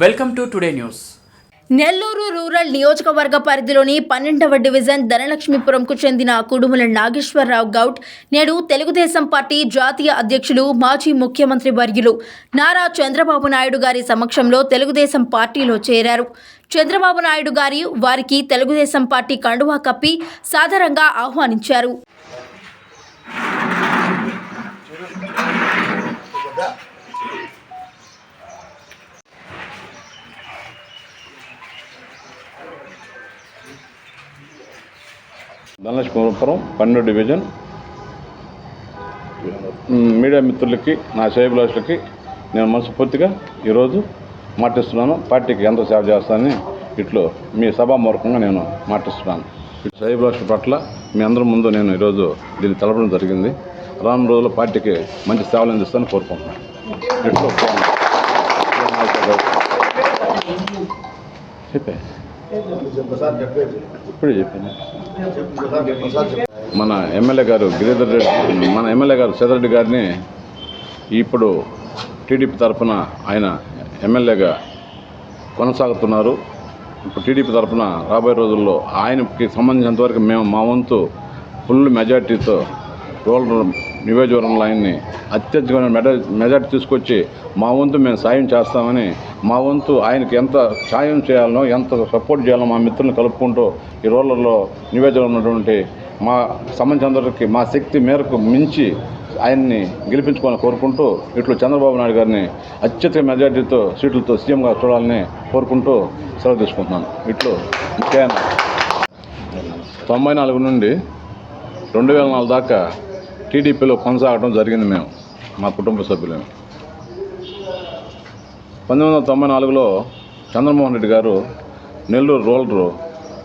Welcome to today news Nellore rural నియోజకవర్గ పరిధిలోని పన్నెండవ డివిజన్ ధనలక్ష్మీపురంకు చెందిన కుడుముల నాగేశ్వరరావు గౌడ్ నేడు తెలుగుదేశం పార్టీ జాతీయ అధ్యక్షులు మాజీ ముఖ్యమంత్రి వర్యులు నారా చంద్రబాబు నాయుడు గారి సమక్షంలో తెలుగుదేశం పార్టీలో చేరారు. చంద్రబాబు నాయుడు గారి వారికి తెలుగుదేశం పార్టీ కండువా కప్పి సాదరంగా ఆహ్వానించారు. ధనలక్ష్మీపురం పన్నెండు డివిజన్. మీడియా మిత్రులకి నా సేవలాసులకి నేను మనస్ఫూర్తిగా ఈరోజు మాటిస్తున్నాను. పార్టీకి ఎంత సేవ చేస్తానని ఇట్లు మీ సభామూర్ఖంగా నేను మాటిస్తున్నాను. ఇటు పట్ల మీ అందరి ముందు నేను ఈరోజు దీన్ని తెలపడం జరిగింది. రానున్న రోజుల్లో పార్టీకి మంచి సేవలు అందిస్తానని కోరుకుంటున్నాను. ఇట్లు చెప్పే. ఇప్పుడే చెప్పాను. మన ఎమ్మెల్యే గారు గిరిధర్ రెడ్డి మన ఎమ్మెల్యే గారు సీతారెడ్డి గారిని ఇప్పుడు టీడీపీ తరఫున ఆయన ఎమ్మెల్యేగా కొనసాగుతున్నారు. ఇప్పుడు టీడీపీ తరఫున రాబోయే రోజుల్లో ఆయనకి సంబంధించినంతవరకు మేము మా వంతు ఫుల్ మెజార్టీతో రూరల్ నియోజకవర్గంలో లైన్ని అత్యధికమైన మెడ మెజార్టీ తీసుకొచ్చి మా వంతు మేము సాయం చేస్తామని మా వంతు ఆయనకి ఎంత సాయం చేయాలనో ఎంత సపోర్ట్ చేయాలో మా మిత్రులను కలుపుకుంటూ ఈ రూరల్లో నియోజకవర్గంలో ఉన్నటువంటి మా సంబంధించినంతవరకు మా శక్తి మేరకు మించి ఆయన్ని గెలిపించుకోవాలని కోరుకుంటూ ఇట్లు చంద్రబాబు నాయుడు గారిని అత్యధిక మెజార్టీతో సీట్లతో సీఎంగా చూడాలని కోరుకుంటూ సెలవు తీసుకుంటున్నాను. ఇట్లు ముఖ్యంగా తొంభై నాలుగు నుండి రెండు వేల నాలుగు దాకా టీడీపీలో కొనసాగడం జరిగింది మేము మా కుటుంబ సభ్యులమే. పంతొమ్మిది వందల తొంభై నాలుగులో చంద్రమోహన్ రెడ్డి గారు నెల్లూరు రూరల్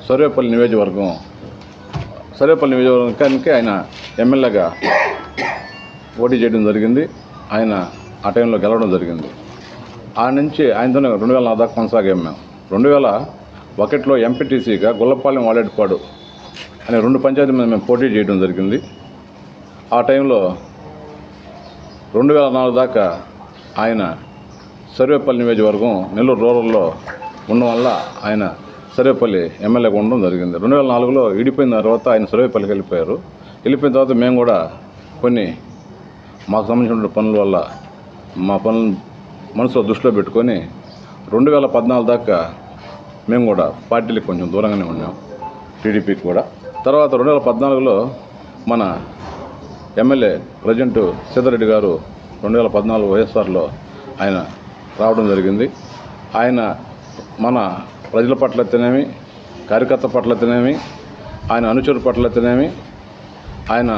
సర్వేపల్లి నియోజకవర్గం సర్వేపల్లి నియోజకవర్గానికి ఆయన ఎమ్మెల్యేగా పోటీ చేయడం జరిగింది. ఆయన ఆ టైంలో గెలవడం జరిగింది. ఆ నుంచి ఆయనతోనే రెండు వేల దాకా కొనసాగాం మేము. రెండు వేల ఒకటిలో ఎంపీటీసీగా గుల్లపాలెం వాడేటిపాడు అనే రెండు పంచాయతీ మీద మేము పోటీ చేయడం జరిగింది. ఆ టైంలో రెండు వేల నాలుగు దాకా ఆయన సర్వేపల్లి నియోజకవర్గం నెల్లూరు రూరల్లో ఉండడం వల్ల ఆయన సర్వేపల్లి ఎమ్మెల్యేగా ఉండడం జరిగింది. రెండు వేల నాలుగులో విడిపోయిన తర్వాత ఆయన సర్వేపల్లికి వెళ్ళిపోయారు. వెళ్ళిపోయిన తర్వాత మేము కూడా కొన్ని మాకు సంబంధించిన పనుల వల్ల మా పనులను మనసులో దృష్టిలో పెట్టుకొని రెండు వేల పద్నాలుగు దాకా మేము కూడా పార్టీలకు కొంచెం దూరంగానే ఉన్నాం. టీడీపీకి కూడా. తర్వాత రెండు వేల పద్నాలుగులో మన ఎమ్మెల్యే ప్రజెంట్ సీతారెడ్డి గారు రెండు వేల పద్నాలుగు వైఎస్ఆర్లో ఆయన రావడం జరిగింది. ఆయన మన ప్రజల పట్ల తినేమి కార్యకర్త పట్ల తినేమి ఆయన అనుచరుల పట్ల తినేమి ఆయన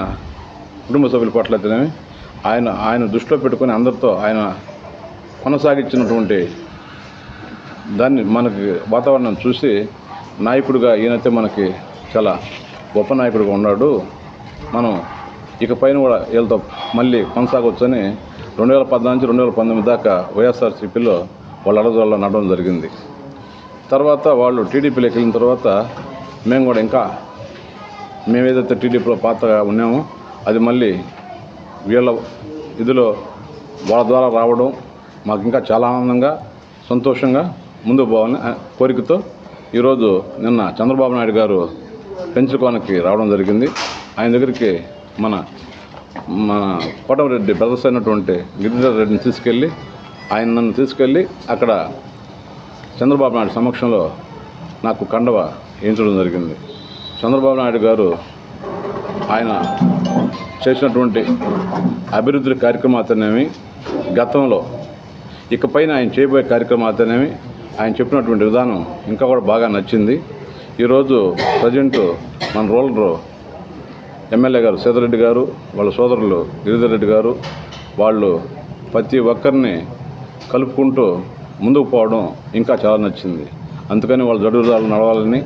కుటుంబ సభ్యుల పట్ల తినేమి ఆయన ఆయన దృష్టిలో పెట్టుకొని అందరితో ఆయన కొనసాగించినటువంటి దాన్ని మనకి వాతావరణం చూసి నాయకుడిగా ఈయనైతే మనకి చాలా గొప్ప నాయకుడిగా ఉన్నాడు. మనం ఇక పైన కూడా వీళ్ళతో మళ్ళీ కొనసాగొచ్చని రెండు వేల పద్నాలుగు నుంచి రెండు వేల పంతొమ్మిది దాకా వైఎస్ఆర్సీపీలో వాళ్ళ అడజాల్లో నడవడం జరిగింది. తర్వాత వాళ్ళు టీడీపీలోకి వెళ్ళిన తర్వాత మేము కూడా ఇంకా మేము ఏదైతే టీడీపీలో పాతగా ఉన్నామో అది మళ్ళీ వీళ్ళ ఇదిలో వాళ్ళ ద్వారా రావడం మాకు ఇంకా చాలా ఆనందంగా సంతోషంగా ముందుకు పోవాలని కోరికతో ఈరోజు నిన్న చంద్రబాబు నాయుడు గారు పెంచుకోనికి రావడం జరిగింది. ఆయన దగ్గరికి మన మన కోటమిరెడ్డి బ్రదర్స్ అయినటువంటి గిరిధర్ రెడ్డిని తీసుకెళ్ళి ఆయన నన్ను తీసుకెళ్ళి అక్కడ చంద్రబాబు నాయుడు సమక్షంలో నాకు కండవ వేయించడం జరిగింది. చంద్రబాబు నాయుడు గారు ఆయన చేసినటువంటి అభివృద్ధి కార్యక్రమాలతోనేమి గతంలో ఇకపైన ఆయన చేయబోయే కార్యక్రమాలతోనేమి ఆయన చెప్పినటువంటి విధానం ఇంకా కూడా బాగా నచ్చింది. ఈరోజు ప్రజెంట్ మన రూరల్ ఎమ్మెల్యే గారు సీతారెడ్డి గారు వాళ్ళ సోదరులు గిరిధర్ రెడ్డి గారు వాళ్ళు ప్రతి ఒక్కరిని కలుపుకుంటూ ముందుకు పోవడం ఇంకా చాలా నచ్చింది. అందుకని వాళ్ళ జడుదాలు నడవాలని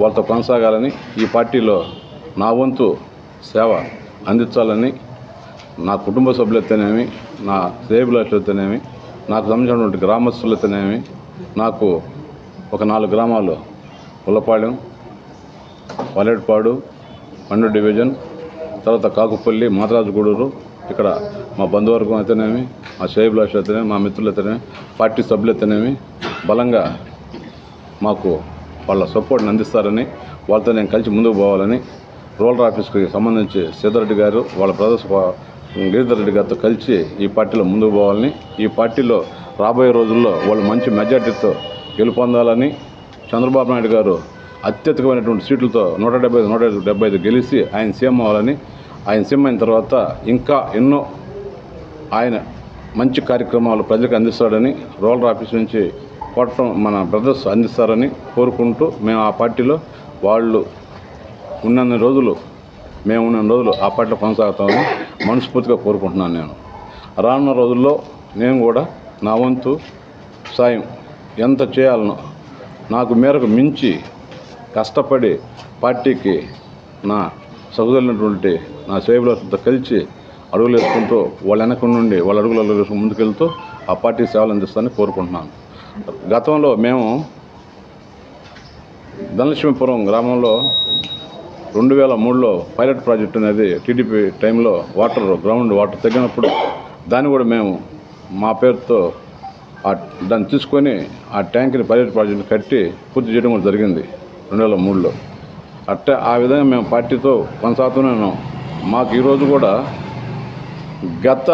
వాళ్ళతో కొనసాగాలని ఈ పార్టీలో నా వంతు సేవ అందించాలని నా కుటుంబ సభ్యులైతేనేమి నా శ్రేయబులైతేనేమి నాకు సంబంధించినటువంటి గ్రామస్తులైతేనేమి నాకు ఒక నాలుగు గ్రామాలు ఉల్లపాలెం వలెట్పాడు పండు డివిజన్ తర్వాత కాకుపల్లి మాతరాజుగూడూరు ఇక్కడ మా బంధువర్గం అయితేనేమి మా శ్రేయబులాష్ అయితేనేమి మా మిత్రులు అయితేనేమి పార్టీ సభ్యులు అయితేనేమి బలంగా మాకు వాళ్ళ సపోర్ట్ని అందిస్తారని వాళ్ళతో నేను కలిసి ముందుకు పోవాలని రూరల్ ఆఫీస్కి సంబంధించి సీతారెడ్డి గారు వాళ్ళ బ్రదర్స్ గిరిధర్ రెడ్డి గారితో కలిసి ఈ పార్టీలో ముందుకు పోవాలని ఈ పార్టీలో రాబోయే రోజుల్లో వాళ్ళు మంచి మెజార్టీతో గెలుపొందాలని చంద్రబాబు నాయుడు గారు అత్యధికమైనటువంటి సీట్లతో నూట డెబ్బై నూట డెబ్బై ఐదు గెలిచి ఆయన సీఎం అవ్వాలని ఆయన సీఎం అయిన తర్వాత ఇంకా ఎన్నో ఆయన మంచి కార్యక్రమాలు ప్రజలకు అందిస్తాడని రూరల్ ఆఫీస్ నుంచి కొట్టడం మన బ్రదర్స్ అందిస్తారని కోరుకుంటూ మేము ఆ పార్టీలో వాళ్ళు ఉన్నన్ని రోజులు మేము ఉన్న రోజులు ఆ పార్టీలో కొనసాగుతామని మనస్ఫూర్తిగా కోరుకుంటున్నాను నేను. రానున్న రోజుల్లో నేను కూడా నా వంతు సాయం ఎంత చేయాలనో నాకు మేరకు మించి కష్టపడి పార్టీకి నా సహోదరులైనటువంటి నా సేవలతో కలిసి అడుగులు వేసుకుంటూ వాళ్ళ వెనక నుండి వాళ్ళ అడుగులలో వేసుకుని ముందుకెళ్తూ ఆ పార్టీ సేవలు అందిస్తానని కోరుకుంటున్నాను. గతంలో మేము ధనలక్ష్మీపురం గ్రామంలో రెండు వేల మూడులో పైలట్ ప్రాజెక్ట్ అనేది టీడీపీ టైంలో వాటర్ గ్రౌండ్ వాటర్ తగ్గినప్పుడు దాన్ని కూడా మేము మా పేరుతో దాన్ని తీసుకొని ఆ ట్యాంక్ని పైలట్ ప్రాజెక్ట్ కట్టి పూర్తి చేయడం కూడా జరిగింది. రెండు వేల మూడులో. అట్టే ఆ విధంగా మేము పార్టీతో కొనసాగుతూనే ఉన్నాం మాకు ఈరోజు కూడా గత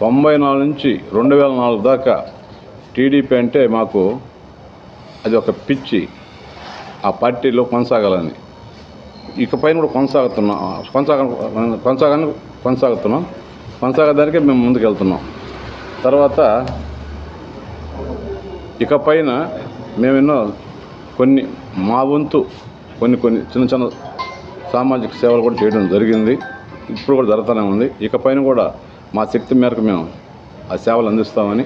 తొంభై నాలుగు నుంచి రెండు వేల నాలుగు దాకా టీడీపీ అంటే మాకు అది ఒక పిచ్చి ఆ పార్టీలో కొనసాగాలని. ఇకపైన కూడా కొనసాగుతున్నాం కొనసాగ కొనసాగని కొనసాగుతున్నాం. కొనసాగడానికే మేము ముందుకెళ్తున్నాం. తర్వాత ఇకపైన మేము ఎన్నో కొన్ని మా వంతు కొన్ని కొన్ని చిన్న చిన్న సామాజిక సేవలు కూడా చేయడం జరిగింది. ఇప్పుడు కూడా జరుగుతూనే ఉంది. ఇకపైన కూడా మా శక్తి మేరకు మేము ఆ సేవలు అందిస్తామని